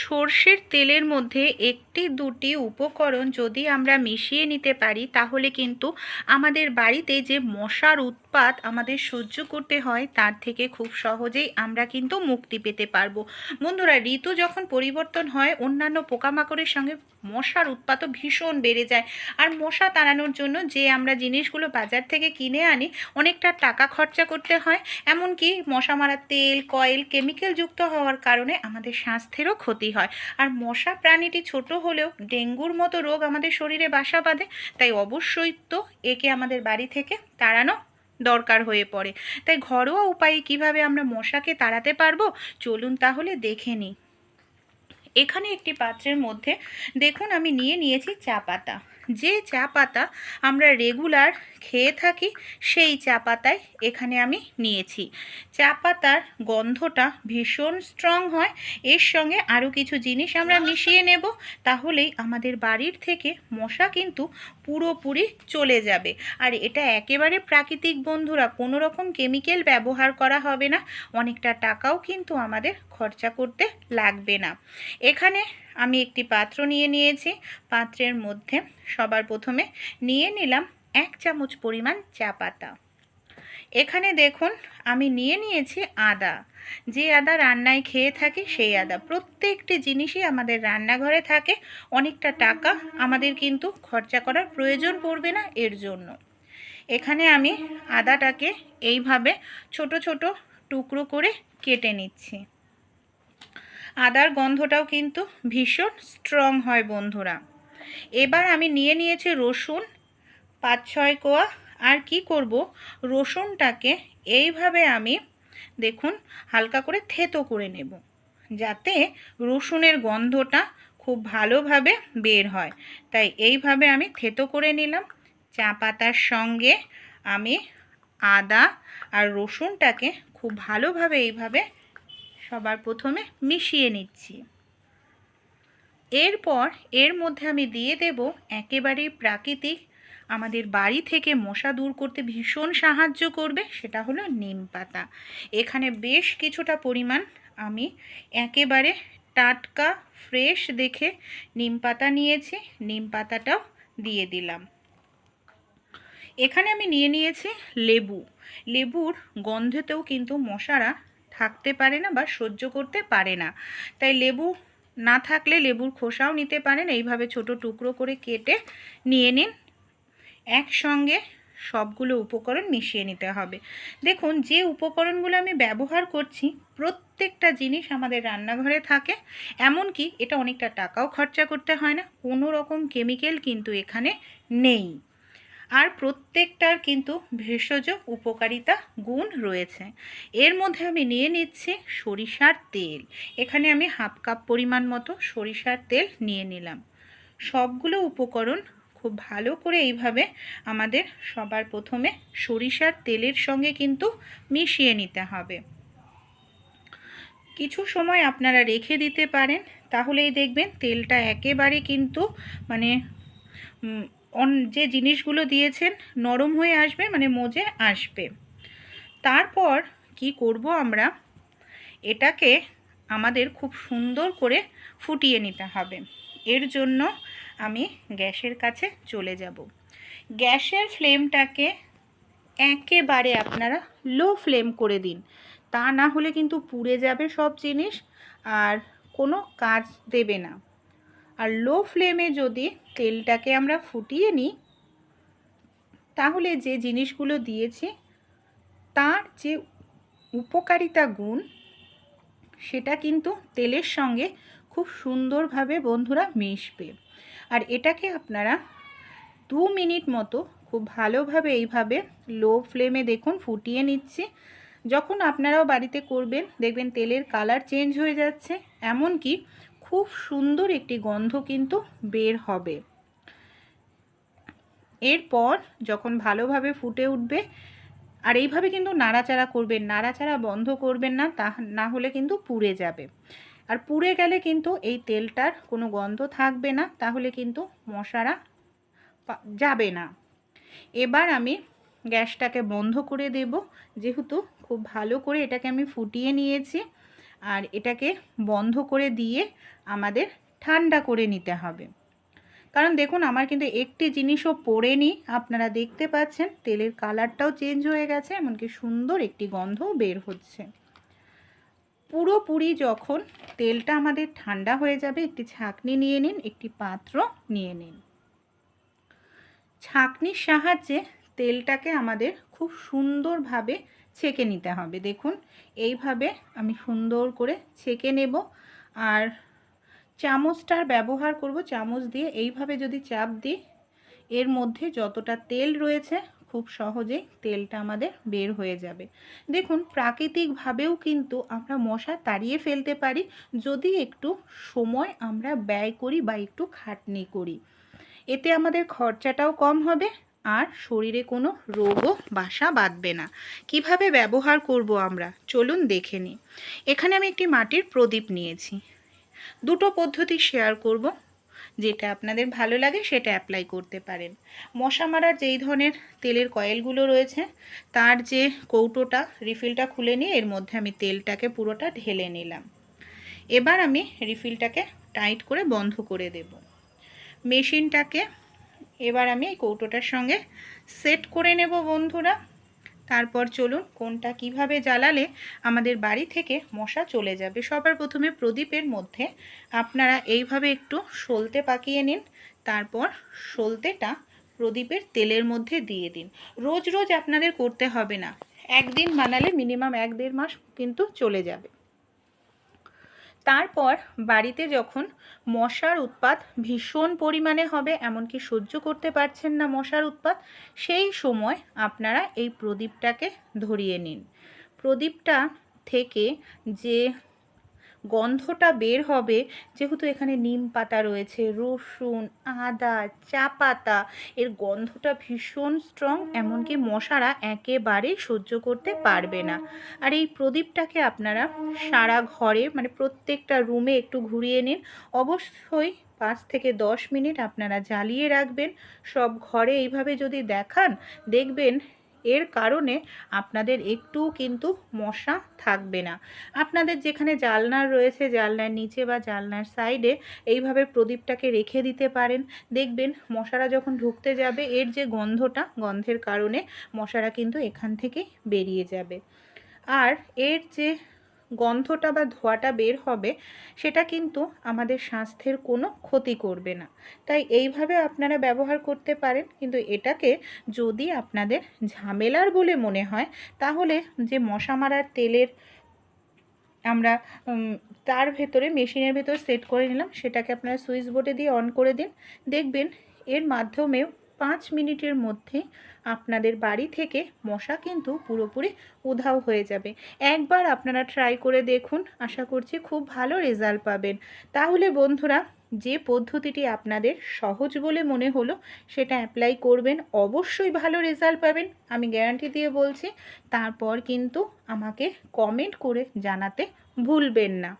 সর্ষের তেলের মধ্যে একটি দুটি উপকরণ যদি আমরা মিশিয়ে নিতে পারি, তাহলে কিন্তু আমাদের বাড়িতে যে মশার উৎপাত আমাদের সহ্য করতে হয়, তার থেকে খুব সহজেই আমরা কিন্তু মুক্তি পেতে পারব। বন্ধুরা, ঋতু যখন পরিবর্তন হয়, অন্যান্য পোকামাকড়ের সঙ্গে মশার উৎপাতও ভীষণ বেড়ে যায়। আর মশা তাড়ানোর জন্য যে আমরা জিনিসগুলো বাজার থেকে কিনে আনি, অনেকটা টাকা খরচা করতে হয়। এমনকি মশা মারার তেল, কয়েল, কেমিক্যাল যুক্ত হওয়ার কারণে আমাদের স্বাস্থ্যেরও ক্ষতি হয়। আর মশা প্রাণীটি ছোট হলেও ডেঙ্গুর মতো রোগ আমাদের শরীরে বাসা বাঁধে, তাই অবশ্যই তো একে আমাদের বাড়ি থেকে তাড়ানো দরকার হয়ে পড়ে। তাই ঘরোয়া উপায়ে কীভাবে আমরা মশাকে তাড়াতে পারব, চলুন তাহলে দেখে নিই। এখানে একটি পাত্রের মধ্যে দেখুন আমি নিয়ে নিয়েছি চা পাতা। যে চা পাতা আমরা রেগুলার খেয়ে থাকি, সেই চা পাতাই এখানে আমি নিয়েছি। চা পাতার গন্ধটা ভীষণ স্ট্রং হয়। এর সঙ্গে আরও কিছু জিনিস আমরা মিশিয়ে নেব, তাহলেই আমাদের বাড়ির থেকে মশা কিন্তু পুরোপুরি চলে যাবে। আর এটা একেবারে প্রাকৃতিক বন্ধুরা, কোনো রকম কেমিক্যাল ব্যবহার করা হবে না। অনেকটা টাকাও কিন্তু আমাদের খরচা করতে লাগবে না। এখানে আমি একটি পাত্র নিয়ে নিয়েছি। পাত্রের মধ্যে সবার প্রথমে নিয়ে নিলাম এক চামচ পরিমাণ চা পাতা। এখানে দেখুন, আমি নিয়ে নিয়েছি আদা। যে আদা রান্নায় খেয়ে থাকি, সেই আদা। প্রত্যেকটি জিনিসই আমাদের রান্নাঘরে থাকে। অনেকটা টাকা আমাদের কিন্তু খরচা করার প্রয়োজন পড়বে না এর জন্য। এখানে আমি আদাটাকে এইভাবে ছোট ছোট টুকরো করে কেটে নিচ্ছি। আদার গন্ধটাও কিন্তু ভীষণ স্ট্রং হয় বন্ধুরা। এবার আমি নিয়ে নিয়েছি রসুন, পাঁচ ছয় কোয়া। আর কি করব? রসুনটাকে এইভাবে আমি দেখুন হালকা করে থেতো করে নেব, যাতে রসুনের গন্ধটা খুব ভালোভাবে বের হয়। তাই এইভাবে আমি থেতো করে নিলাম। চা পাতার সঙ্গে আমি আদা আর রসুনটাকে খুব ভালোভাবে এইভাবে সবার প্রথমে মিশিয়ে নিচ্ছি। এরপর এর মধ্যে আমি দিয়ে দেব একেবারে প্রাকৃতিক, আমাদের বাড়ি থেকে মশা দূর করতে ভীষণ সাহায্য করবে, সেটা হলো নিম পাতা। এখানে বেশ কিছুটা পরিমাণ আমি একেবারে টাটকা, ফ্রেশ দেখে নিম পাতা নিয়েছি, নিম পাতাটাও দিয়ে দিলাম। এখানে আমি নিয়ে নিয়েছি লেবু। লেবুর গন্ধেতেও কিন্তু মশারা থাকতে পারে না বা সহ্য করতে পারে না। তাই লেবু না থাকলে লেবুর খোসাও নিতে পারেন। এইভাবে ছোট টুকরো করে কেটে নিয়ে নিন। একসঙ্গে সবগুলো উপকরণ মিশিয়ে নিতে হবে। দেখুন, যে উপকরণগুলো আমি ব্যবহার করছি, প্রত্যেকটা জিনিস আমাদের রান্নাঘরে থাকে। এমনকি এটা অনেকটা টাকাও খরচা করতে হয় না। কোনো রকম কেমিক্যাল কিন্তু এখানে নেই। আর প্রত্যেকটার কিন্তু ভেষজ উপকারিতা গুণ রয়েছে। এর মধ্যে আমি নিয়ে নিচ্ছি সরিষার তেল। এখানে আমি হাফ কাপ পরিমাণ মতো সরিষার তেল নিয়ে নিলাম। সবগুলো উপকরণ খুব ভালো করে এইভাবে আমাদের সবার প্রথমে সরিষার তেলের সঙ্গে কিন্তু মিশিয়ে নিতে হবে। কিছু সময় আপনারা রেখে দিতে পারেন, তাহলেই দেখবেন তেলটা একেবারে কিন্তু মানে যে জিনিসগুলো দিয়েছেন নরম হয়ে আসবে মানে মজে আসবে। তারপর কি করব আমরা? এটাকে আমাদের খুব সুন্দর করে ফুটিয়ে নিতে হবে। এর জন্য আমি গ্যাসের কাছে চলে যাব। গ্যাসের ফ্লেমটাকে একেবারে আপনারা লো ফ্লেম করে দিন। তা না হলে কিন্তু পুড়ে যাবে সব জিনিস আর কোনো কাজ দেবে না। আর লো ফ্লেমে যদি তেলটাকে আমরা ফুটিয়ে নিই, তাহলে যে জিনিসগুলো দিয়েছি, তার যে উপকারিতা গুণ, সেটা কিন্তু তেলের সঙ্গে খুব সুন্দরভাবে বন্ধুরা মিশবে। আর এটাকে আপনারা দু মিনিট মতো খুব ভালোভাবে এইভাবে লো ফ্লেমে দেখুন, ফুটিয়ে নিচ্ছি। যখন আপনারাও বাড়িতে করবেন, দেখবেন তেলের কালার চেঞ্জ হয়ে যাচ্ছে। এমনকি খুব সুন্দর একটি গন্ধ কিন্তু বের হবে। এরপর যখন ভালোভাবে ফুটে উঠবে, আর এইভাবে কিন্তু নাড়াচাড়া করবেন, নাড়াচাড়া বন্ধ করবেন না তা না হলে কিন্তু পুড়ে যাবে। আর পুড়ে গেলে কিন্তু এই তেলটার কোনো গন্ধ থাকবে না, তাহলে কিন্তু মশারা যাবে না। এবার আমি গ্যাসটাকে বন্ধ করে দেব, যেহেতু খুব ভালো করে এটাকে আমি ফুটিয়ে নিয়েছি। আর এটাকে বন্ধ করে দিয়ে আমাদের ঠান্ডা করে নিতে হবে। কারণ দেখুন, আমার কিন্তু একটি জিনিসও পড়েনি। আপনারা দেখতে পাচ্ছেন, তেলের কালারটাও চেঞ্জ হয়ে গেছে, এমনকি সুন্দর একটি গন্ধও বের হচ্ছে। পুরোপুরি যখন তেলটা আমাদের ঠান্ডা হয়ে যাবে, একটি ছাঁকনি নিয়ে নিন, একটি পাত্র নিয়ে নিন। ছাঁকনির সাহায্যে তেলটাকে আমাদের খুব সুন্দরভাবে ছেঁকে নিতে হবে। দেখুন, এইভাবে আমি সুন্দর করে ছেঁকে নেব। আর চামচটার ব্যবহার করব, চামচ দিয়ে এইভাবে যদি চাপ দিই, এর মধ্যে যতটা তেল রয়েছে, খুব সহজেই তেলটা আমাদের বের হয়ে যাবে। দেখুন, প্রাকৃতিকভাবেও কিন্তু আমরা মশা তাড়িয়ে ফেলতে পারি যদি একটু সময় আমরা ব্যয় করি বা একটু খাটনি করি। এতে আমাদের খরচাটাও কম হবে আর শরীরে কোনো রোগও বাসা বাঁধবে না। কীভাবে ব্যবহার করব আমরা? চলুন দেখে নিই। এখানে আমি একটি মাটির প্রদীপ নিয়েছি। দুটো পদ্ধতি শেয়ার করব। যেটা আপনাদের ভালো লাগে সেটা অ্যাপ্লাই করতে পারেন। মশা মারার যেই ধরনের তেলের কয়েলগুলো রয়েছে, তার যে কৌটোটা রিফিলটা খুলে নিয়ে এর মধ্যে আমি তেলটাকে পুরোটা ঢেলে নিলাম। এবার আমি রিফিলটাকে টাইট করে বন্ধ করে দেব। মেশিনটাকে এবার আমি এই কৌটোটার সঙ্গে সেট করে নেব বন্ধুরা। তারপর চলুন কোনটা কীভাবে জ্বালালে আমাদের বাড়ি থেকে মশা চলে যাবে। সবার প্রথমে প্রদীপের মধ্যে আপনারা এইভাবে একটু সলতে পাকিয়ে নিন। তারপর সলতেটা প্রদীপের তেলের মধ্যে দিয়ে দিন। রোজ রোজ আপনাদের করতে হবে না। একদিন বানালে মিনিমাম এক দেড় মাস কিন্তু চলে যাবে। তারপর বাড়িতে যখন মশার উৎপাত ভীষণ পরিমাণে হবে, এমনকি সহ্য করতে পারছেন না মশার উৎপাত, সেই সময় আপনারা এই প্রদীপটাকে ধরিয়ে নিন। প্রদীপটা থেকে যে গন্ধটা বের হবে। যেহেতু এখানে নিম পাতা রয়েছে, রসুন, আদা, চা পাতা, এর গন্ধটা ভীষণ স্ট্রং এমনকি মশারা একেবারেই সহ্য করতে পারবে না। আর এই প্রদীপটাকে আপনারা সারা ঘরে মানে প্রত্যেকটা রুমে একটু ঘুরিয়ে নিন। অবশ্যই পাঁচ থেকে দশ মিনিট আপনারা জ্বালিয়ে রাখবেন। সব ঘরে এইভাবে যদি দেখান, দেখবেন এর কারণে আপনাদের একটু কিন্তু মশা থাকবে না। আপনাদের যেখানে জালনার রয়েছে, জালনার নিচে বা জালনার সাইডে এইভাবে প্রদীপটাকে রেখে দিতে পারেন। দেখবেন মশারা যখন ঢুকতে যাবে, এর যে গন্ধটা, গন্ধের কারণে মশারা কিন্তু এখান থেকে বেরিয়ে যাবে। আর এর যে গন্ধটা বা ধোয়াটা বের হবে, সেটা কিন্তু আমাদের স্বাস্থ্যের কোনো ক্ষতি করবে না। তাই এইভাবে আপনারা ব্যবহার করতে পারেন, কিন্তু এটাকে যদি আপনাদের ঝামেলার বলে মনে হয়, তাহলে যে মশা মারার তেলের আমরা তার ভেতরে মেশিনের ভেতর সেট করে নিলাম, সেটাকে আপনারা সুইচ বোর্ডে দিয়ে অন করে দিন। দেখবেন এর মাধ্যমেও পাঁচ মিনিটের মধ্যে আপনাদের বাড়ি থেকে মশা কিন্তু পুরোপুরি উধাও হয়ে যাবে। একবার আপনারা ট্রাই করে দেখুন, আশা করছি খুব ভালো রেজাল্ট পাবেন। তাহলে বন্ধুরা, যে পদ্ধতিটি আপনাদের সহজ বলে মনে হলো, সেটা অ্যাপ্লাই করবেন, অবশ্যই ভালো রেজাল্ট পাবেন, আমি গ্যারান্টি দিয়ে বলছি। তারপর কিন্তু আমাকে কমেন্ট করে জানাতে ভুলবেন না।